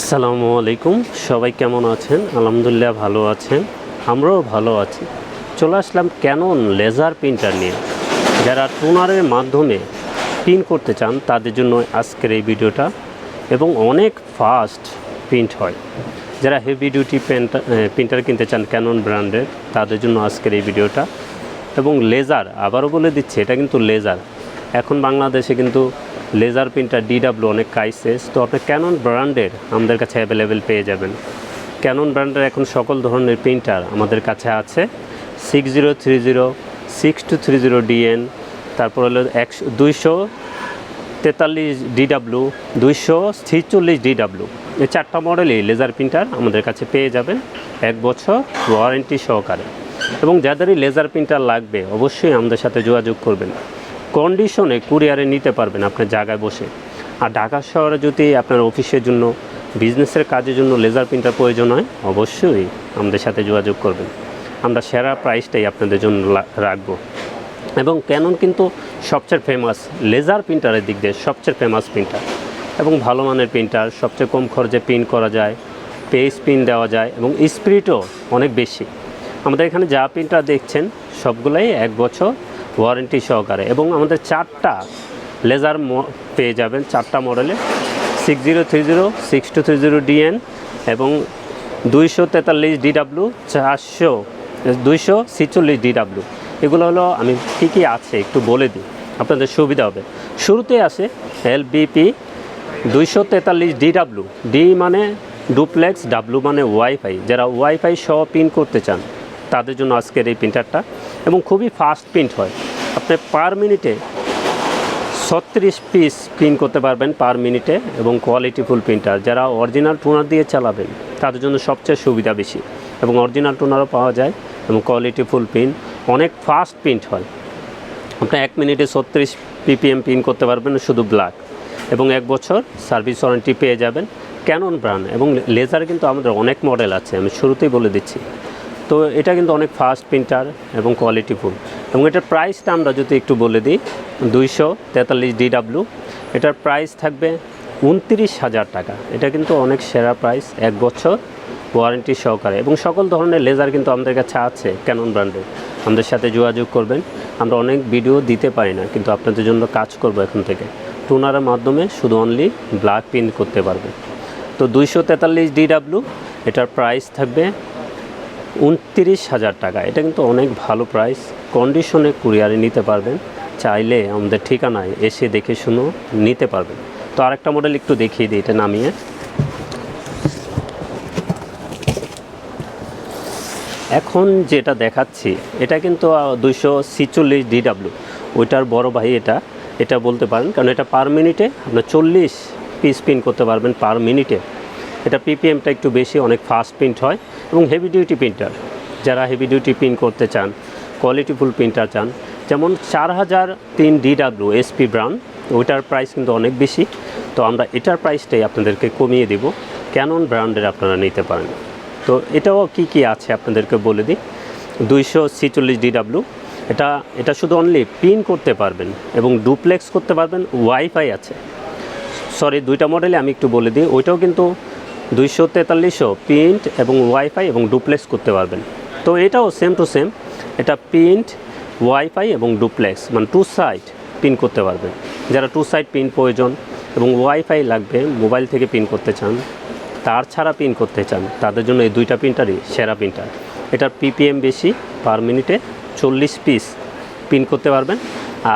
আসসালামু আলাইকুম। সবাই কেমন আছেন? আলহামদুলিল্লাহ ভালো আছেন। আমরাও ভালো আছি। চলে আসলাম ক্যানন লেজার প্রিন্টার নিয়ে। যারা টোনারের মাধ্যমে প্রিন্ট করতে চান, তাদের জন্য আজকের এই ভিডিওটা এবং অনেক ফাস্ট প্রিন্ট হয়। যারা হেভি ডিউটি প্রিন্টার প্রিন্টার কিনতে চান ক্যানন ব্র্যান্ডের তাদের জন্য আজকের এই ভিডিওটা। এবং লেজার আবারও বলে দিচ্ছে, এটা কিন্তু লেজার এখন বাংলাদেশে কিন্তু লেজার প্রিন্টার ডিডাব্লিউ অনেক কাইসেস তো আপনি ক্যানন ব্র্যান্ডের আমাদের কাছে অ্যাভেলেবেল পেয়ে যাবেন। ক্যানন ব্র্যান্ডের এখন সকল ধরনের প্রিন্টার আমাদের কাছে আছে। Six zero three zero six two three zero DN তারপর হলো একশো দুইশো তেতাল্লিশ ডিডাব্লিউ দুইশো ছিচল্লিশ ডিডাব্লিউ এই চারটা মডেলই লেজার প্রিন্টার আমাদের কাছে পেয়ে যাবেন এক বছর ওয়ারেন্টি সহকারে। এবং যাদেরই লেজার প্রিন্টার লাগবে, অবশ্যই আমাদের সাথে যোগাযোগ করবেন। কন্ডিশনে কুরিয়ারে নিতে পারবেন আপনার জায়গায় বসে। আর ঢাকা শহরে যদি আপনার অফিসের জন্য বিজনেসের কাজের জন্য লেজার প্রিন্টার প্রয়োজন হয়, অবশ্যই আমাদের সাথে যোগাযোগ করবেন। আমরা সেরা প্রাইসটাই আপনাদের জন্য রাখব। এবং ক্যানন কিন্তু সবচেয়ে ফেমাস লেজার প্রিন্টারের দিক দিয়ে সবচেয়ে ফেমাস প্রিন্টার এবং ভালো মানের প্রিন্টার সবচেয়ে কম খরচে প্রিন্ট করা যায় পেজ প্রিন্ট দেওয়া যায় এবং স্পিডও অনেক বেশি। আমাদের এখানে যা প্রিন্টার দেখছেন, সবগুলাই এক বছর ওয়ারেন্টি সহকারে এবং আমাদের চারটা লেজার পেয়ে যাবেন, চারটা মডেলে six zero three zero six two three zero DN এবং দুইশো তেতাল্লিশ ডিডাব্লু চারশো, দুইশো ছিচল্লিশ ডিডাব্লু এগুলো হলো আমি কী কী আছে একটু বলে দিই, আপনাদের সুবিধা হবে। শুরুতে আছে এলবিপি দুইশো তেতাল্লিশ ডিডাব্লু ডি মানে ডুপ্লেক্স ডাব্লু মানে ওয়াইফাই যারা ওয়াইফাই সহ প্রিন্ট করতে চান, তাদের জন্য আজকের এই প্রিন্টারটা এবং খুবই ফাস্ট প্রিন্ট হয়। আপনি পার মিনিটে ছত্রিশ পিস প্রিন্ট করতে পারবেন পার মিনিটে এবং কোয়ালিটিফুল প্রিন্টার যারা অরিজিনাল টোনার দিয়ে চালাবেন, তাদের জন্য সবচেয়ে সুবিধা বেশি। এবং অরিজিনাল টোনারও পাওয়া যায় এবং কোয়ালিটিফুল প্রিন্ট অনেক ফাস্ট প্রিন্ট হয়। আপনি এক মিনিটে ছত্রিশ পিপিএম প্রিন্ট করতে পারবেন শুধু ব্ল্যাক এবং এক বছর সার্ভিস ওয়ারেন্টি পেয়ে যাবেন ক্যানন ব্র্যান্ড এবং লেজার কিন্তু আমাদের অনেক মডেল আছে, আমি শুরুতেই বলে দিচ্ছি। তো এটা কিন্তু অনেক ফাস্ট প্রিন্টার এবং কোয়ালিটিফুল এবং এটার প্রাইসটা আমরা যদি একটু বলে দিই, দুইশো তেতাল্লিশ ডিডাব্লু এটার প্রাইস থাকবে উনত্রিশ হাজার টাকা। এটা কিন্তু অনেক সেরা প্রাইস এক বছর ওয়ারেন্টি সহকারে। এবং সকল ধরনের লেজার কিন্তু আমাদের কাছে আছে ক্যানন ব্র্যান্ডের আমাদের সাথে যোগাযোগ করবেন। আমরা অনেক ভিডিও দিতে পারি না, কিন্তু আপনাদের জন্য কাজ করব এখন থেকে। টুনারের মাধ্যমে শুধু অনলি ব্ল্যাক প্রিন্ট করতে পারবে তো দুইশো তেতাল্লিশ ডিডাব্লু এটার প্রাইস থাকবে উনত্রিশ হাজার টাকা। এটা কিন্তু অনেক ভালো প্রাইস কন্ডিশনে কুরিয়ারে নিতে পারবেন। চাইলে আমাদের ঠিকানায় এসে দেখে শুনো নিতে পারবেন। তো আরেকটা মডেল একটু দেখিয়ে দিই, এটা নামিয়ে। এখন যেটা দেখাচ্ছি, এটা কিন্তু দুইশো ছিচল্লিশ ডিডাব্লিউ ওইটার বড় ভাই এটা। এটা বলতে পারেন, কারণ এটা পার মিনিটে আপনার চল্লিশ পিস প্রিন্ট করতে পারবেন পার মিনিটে এটা পিপিএমটা একটু বেশি, অনেক ফাস্ট প্রিন্ট হয় এবং হেভি ডিউটি প্রিন্টার যারা হেভি ডিউটি প্রিন্ট করতে চান কোয়ালিটিফুল প্রিন্টার চান, যেমন চার হাজার তিন ডিডাব্লিউ এসপি ব্রান্ড ওইটার প্রাইস কিন্তু অনেক বেশি। তো আমরা এটার প্রাইসটাই আপনাদেরকে কমিয়ে দেব ক্যানন ব্র্যান্ডের আপনারা নিতে পারেন। তো এটাও কি কি আছে আপনাদেরকে বলে দিই? দুইশো ছিচল্লিশ ডিডাব্লিউ এটা এটা শুধু অনলি পিন করতে পারবেন এবং ডুপ্লেক্স করতে পারবেন ওয়াইফাই আছে। সরি দুইটা মডেলে আমি একটু বলে দিই, ওইটাও কিন্তু দুইশো তেতাল্লিশও প্রিন্ট এবং ওয়াইফাই এবং ডুপ্লেক্স করতে পারবেন। তো এটাও সেম টু সেম এটা প্রিন্ট ওয়াইফাই এবং ডুপ্লেক্স মানে টু সাইড পিন করতে পারবেন। যারা টু সাইড পিন প্রয়োজন এবং ওয়াইফাই লাগবে মোবাইল থেকে পিন করতে চান, তার ছাড়া পিন করতে চান, তাদের জন্য এই দুইটা প্রিন্টারই সেরা প্রিন্টার এটার পিপিএম বেশি পার মিনিটে চল্লিশ পিস পিন করতে পারবেন,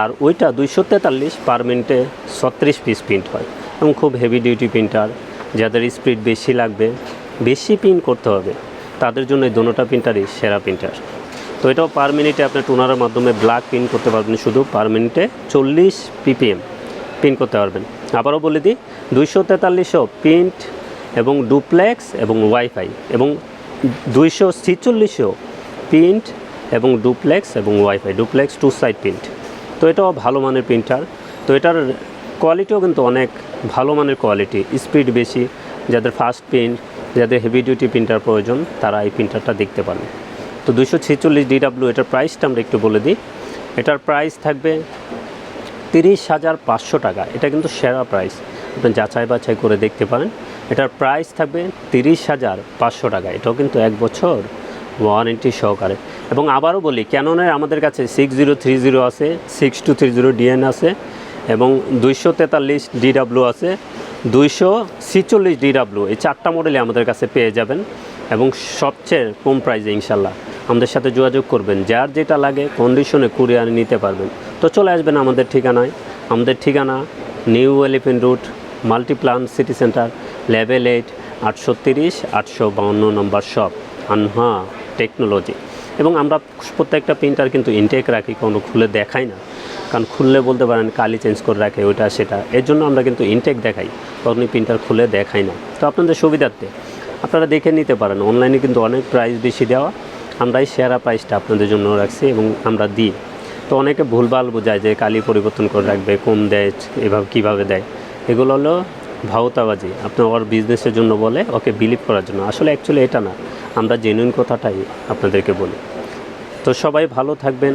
আর ওইটা দুইশো তেতাল্লিশ পার মিনিটে ছত্রিশ পিস প্রিন্ট হয়। এবং খুব হেভি ডিউটি প্রিন্টার যাদের স্পিড বেশি লাগবে, বেশি প্রিন্ট করতে হবে। তাদের জন্য এই দোনোটা প্রিন্টারই সেরা প্রিন্টার। তো এটাও পার মিনিটে আপনি টোনারের মাধ্যমে ব্ল্যাক প্রিন্ট করতে পারবেন, শুধু পার মিনিটে চল্লিশ পিপিএম প্রিন্ট করতে পারবেন। আবারও বলে দিই, দুইশো তেতাল্লিশও প্রিন্ট এবং ডুপ্লেক্স এবং ওয়াইফাই এবং দুইশো ছিচল্লিশও প্রিন্ট এবং ডুপ্লেক্স এবং wifi duplex two side print তো এটাও ভালো মানের প্রিন্টার তো এটার কোয়ালিটিও কিন্তু অনেক ভালো মানের কোয়ালিটি স্পিড বেশি। যাদের ফাস্ট প্রিন্ট যাদের হেভি ডিউটি প্রিন্টার প্রয়োজন, তারা এই প্রিন্টারটা দেখতে পারেন তো দুশো ছেচল্লিশ ডিডাব্লিউ এটার প্রাইসটা আমরা একটু বলে দিই। এটার প্রাইস থাকবে তিরিশ হাজার পাঁচশো টাকা। এটা কিন্তু সেরা প্রাইস আপনি যাচাই বাছাই করে দেখতে পারেন। এটার প্রাইস থাকবে তিরিশ হাজার পাঁচশো টাকা। এটাও কিন্তু এক বছর ওয়ারেন্টি সহকারে। এবং আবারও বলি ক্যাননের আমাদের কাছে সিক্স জিরো থ্রি জিরো আছে six two three zero DN আছে। এবং দুইশো তেতাল্লিশ ডিডাব্লিউ আছে। দুইশো ছিচল্লিশ ডিডাব্লিউ এই চারটা মডেলে আমাদের কাছে পেয়ে যাবেন এবং সবচেয়ে কম প্রাইসে ইনশাল্লাহ আমাদের সাথে যোগাযোগ করবেন। যার যেটা লাগে কন্ডিশনে কুরিয়ার নিতে পারবেন। তো চলে আসবেন আমাদের ঠিকানায়। আমাদের ঠিকানা New Elephant route Multiplan City Centre level eight আটশো তিরিশ, আটশো বাউন্ন নম্বর শপ আনহা টেকনোলজি এবং আমরা প্রত্যেকটা প্রিন্টার কিন্তু ইনটেক রাখি, কোনো খুলে দেখাই না। কারণ খুললে বলতে পারেন কালি চেঞ্জ করে রাখে, ওইটা, সেটা। এর জন্য আমরা কিন্তু ইনটেক দেখাই কখনই প্রিন্টার খুলে দেখাই না। তো আপনাদের সুবিধার্থে আপনারা দেখে নিতে পারেন অনলাইনে কিন্তু অনেক প্রাইস বেশি দেওয়া আমরা এই সেরা প্রাইসটা আপনাদের জন্য রাখছি এবং আমরা দিই। তো অনেকে ভুলভাল বোঝায় যে কালি পরিবর্তন করে রাখবে, কোন দেয়, এভাবে কীভাবে দেয়। এগুলো হলো ভাওতাবাজি, আপনার ওর বিজনেসের জন্য বলে, ওকে বিলিভ করার জন্য। আসলে অ্যাকচুয়ালি এটা না, আমরা জেনুইন কথাটাই আপনাদেরকে বলি। তো সবাই ভালো থাকবেন।